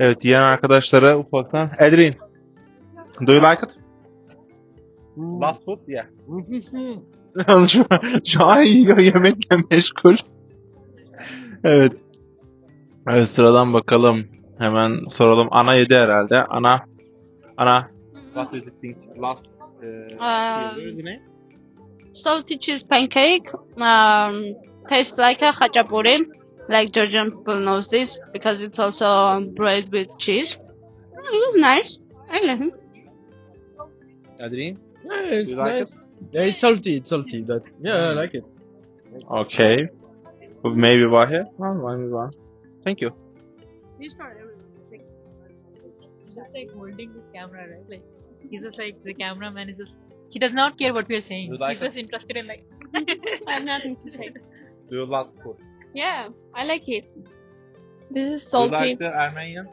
Evet yiyen arkadaşlara ufaktan. Edrin. Do you like it? Last food? Yeah. şu, şu an yiyor yemekle meşgul. evet. Evet sıradan bakalım. Hemen soralım. Ana yedi herhalde. Ana. Ana. What do you think? Last. Uh, Um? Salty cheese pancake. Um, tastes like a hachapuri. Like Georgian people knows this because it's also um, bread with cheese. Mm, it's nice. I like it. Edrin? Yeah, it's You like nice. Yeah, it's salty. It's salty. That yeah, I like it. Okay. Maybe Wahir? Oh, maybe Wahir. Thank you. He's just like holding this camera, right? Like he's just like the cameraman is just he does not care what we are saying. Like he's it? just interested in like I have nothing to say. Do you last food? Yeah, I like it. This is Do you salty. like the Armenian?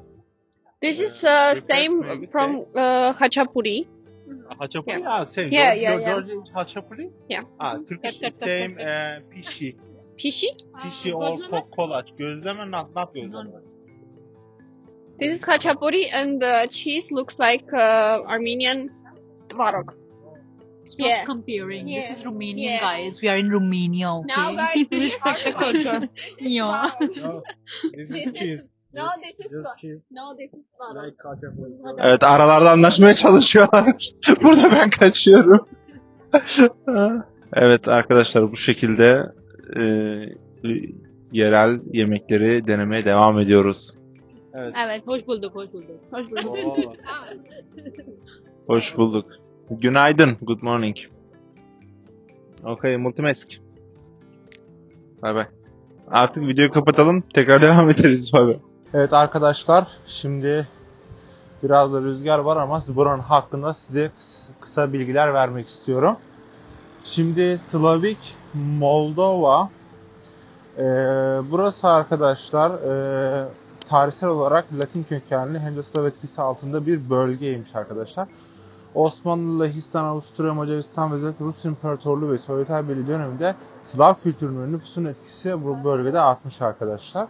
This is Uh, uh, you can same maybe from uh, hachapuri. Hachapuri? Yeah. Yeah, same. Yeah, George- yeah, George- yeah. Georgian Hachapuri? Yeah. Ah, Turkish Cut, cut, cut, same cut, uh, pişi. Pishi. Pişi Uh, or gözleme. ko- kolaç. Gözleme not, not gözleme. This is hachapuri and the cheese looks like uh, Armenian tvarog. Stop Yeah. comparing. This Yeah. is Romanian Yeah. guys. We are in Romania. Okay? Now guys, we respect the culture. yeah. No, this This is cheese. No, this is cheese. no, this is. Like. Evet aralarda anlaşmaya çalışıyorlar. Burada ben kaçıyorum. evet arkadaşlar bu şekilde e, yerel yemekleri denemeye devam ediyoruz. Evet. Evet, hoş bulduk, hoş bulduk. Hoş bulduk. Hoş bulduk. Günaydın. Good morning. Okay, multimesk. Bay bay. Artık videoyu kapatalım. Tekrar devam ederiz. Bay bay. Evet arkadaşlar. Şimdi biraz da rüzgar var ama buranın hakkında size kıs- kısa bilgiler vermek istiyorum. Şimdi Slavik Moldova Ee, burası arkadaşlar ee, tarihsel olarak Latin kökenli hem de Slav etkisi altında bir bölgeymiş arkadaşlar. Osmanlı, Lehistan, Avusturya, Macaristan ve Rus İmparatorluğu ve Sovyetler Birliği döneminde Slav kültürünün nüfusun etkisi bu bölgede artmış arkadaşlar.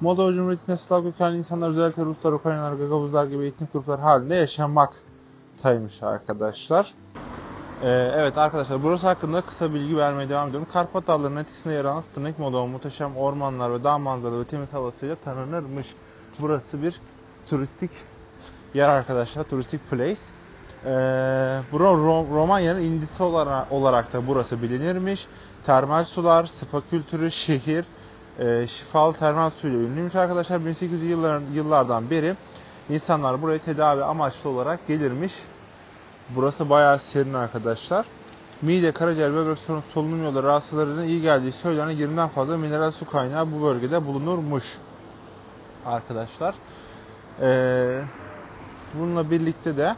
Moldova Cumhuriyeti'nde Slav kökenli insanlar özellikle Ruslar, Ukraynalılar, Gagavuzlar gibi etnik gruplar halinde yaşamaktaymış arkadaşlar. Ee, evet arkadaşlar burası hakkında kısa bilgi vermeye devam ediyorum. Karpat Dağları'nın etkisinde yer alan Stınık Moldova muhteşem ormanlar ve dağ manzaralı ve temiz havasıyla tanınırmış. Burası bir turistik yer arkadaşlar, turistik place. Ee, Romanya'nın incisi olarak, olarak da burası bilinirmiş. Termal sular, spa kültürü, şehir, e, şifalı termal suyla ünlüymüş arkadaşlar. 1800'lü yılların, yıllardan beri insanlar buraya tedavi amaçlı olarak gelirmiş. Burası bayağı serin arkadaşlar. Mide, karaciğer, böbrek sorunu, solunum yolu rahatsızlarına iyi geldiği söylenen 20'den fazla mineral su kaynağı bu bölgede bulunurmuş. Arkadaşlar. Ee, bununla birlikte de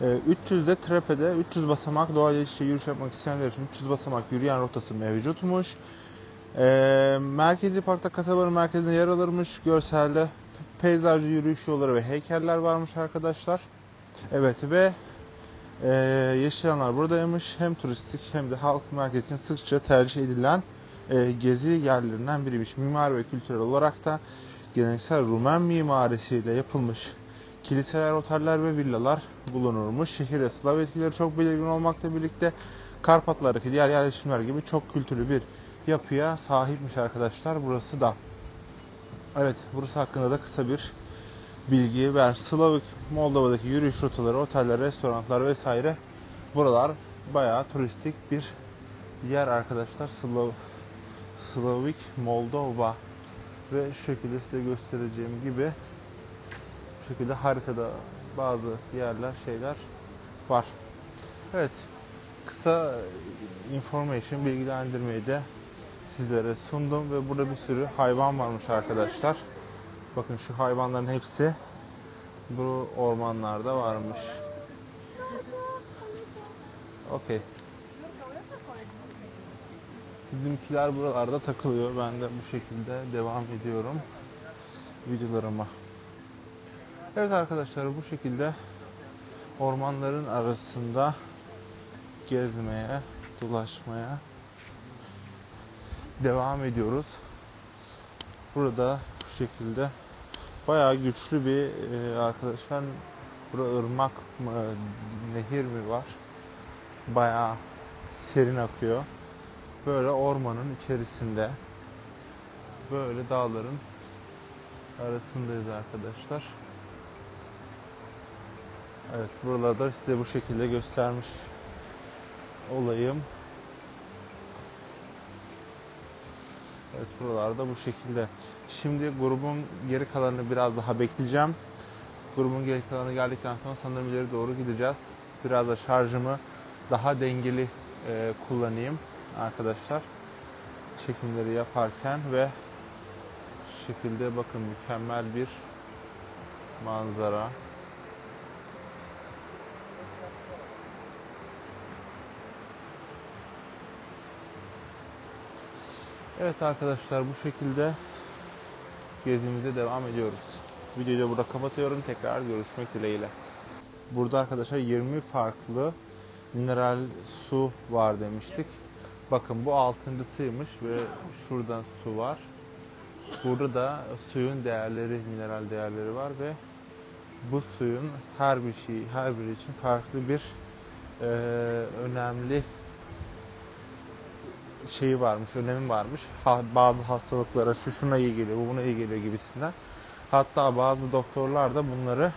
300'de Trepe'de 300 basamak doğal işte yürüyüş yapmak isteyenler için 300 basamak yürüyen rotası mevcutmuş. Ee, merkezi parkta kasabanın merkezinde yer alırmış. Görselde peyzajlı yürüyüş yolları ve heykeller varmış arkadaşlar. Evet ve e, yeşil buradaymış. Hem turistik hem de halk merkezi için sıkça tercih edilen e, gezi yerlerinden biriymiş. Mimari ve kültürel olarak da geleneksel Rumen mimarisiyle yapılmış kiliseler, oteller ve villalar bulunurmuş. Şehirde Slav etkileri çok belirgin olmakla birlikte Karpatlardaki diğer yerleşimler gibi çok kültürlü bir yapıya sahipmiş arkadaşlar burası da. Evet, burası hakkında da kısa bir bilgi ver. Slavik Moldova'daki yürüyüş rotaları, oteller, restoranlar vesaire buralar bayağı turistik bir yer arkadaşlar. Slav Slavik Moldova ve şu şekilde size göstereceğim gibi şekilde haritada bazı yerler, şeyler var. Evet, kısa information, bilgilendirmeyi de sizlere sundum ve burada bir sürü hayvan varmış arkadaşlar. Bakın şu hayvanların hepsi bu ormanlarda varmış. Okey. Bizimkiler buralarda takılıyor. Ben de bu şekilde devam ediyorum videolarıma. Evet arkadaşlar bu şekilde ormanların arasında gezmeye, dolaşmaya devam ediyoruz. Burada bu şekilde Bayağı güçlü bir e, arkadaşlar burada ırmak mı nehir mi var? Bayağı serin akıyor. Böyle ormanın içerisinde böyle dağların arasındayız arkadaşlar. Evet buralarda size bu şekilde göstermiş olayım. Evet buralarda bu şekilde. Şimdi grubun geri kalanını biraz daha bekleyeceğim. Grubun geri kalanı geldikten sonra sanırım ileri doğru gideceğiz. Biraz da şarjımı daha dengeli e, kullanayım arkadaşlar. Çekimleri yaparken ve şekilde bakın mükemmel bir manzara. Evet arkadaşlar bu şekilde gezimize devam ediyoruz. Videoyu da burada kapatıyorum. Tekrar görüşmek dileğiyle. Burada arkadaşlar 20 farklı mineral su var demiştik. Bakın bu altıncısıymış ve şuradan su var. Burada da suyun değerleri, mineral değerleri var ve bu suyun her bir şey, her biri için farklı bir eee, önemli şeyi varmış, önemi varmış. Ha- bazı hastalıklara şu şuna iyi geliyor, bu buna iyi geliyor gibisinden. Hatta bazı doktorlar da bunları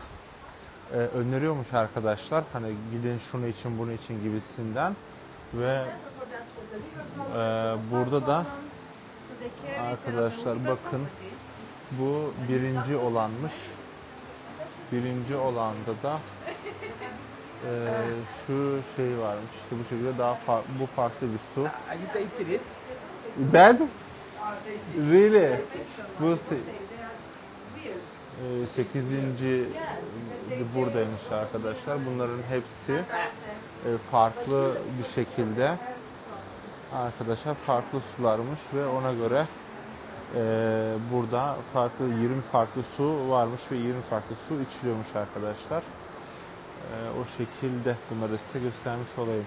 e, öneriyormuş arkadaşlar. Hani gidin şunu için, bunu için gibisinden. Ve e, burada da arkadaşlar bakın bu birinci olanmış. Birinci olanda da e, şu şey varmış. İşte bu şekilde daha farklı, bu farklı bir su. Have you tasted it? Bad? Really? Bu se- e, 8. buradaymış arkadaşlar. Bunların hepsi e, farklı bir şekilde arkadaşlar farklı sularmış ve ona göre e, burada farklı 20 farklı su varmış ve 20 farklı su içiliyormuş arkadaşlar. E, o şekilde bunları size göstermiş olayım.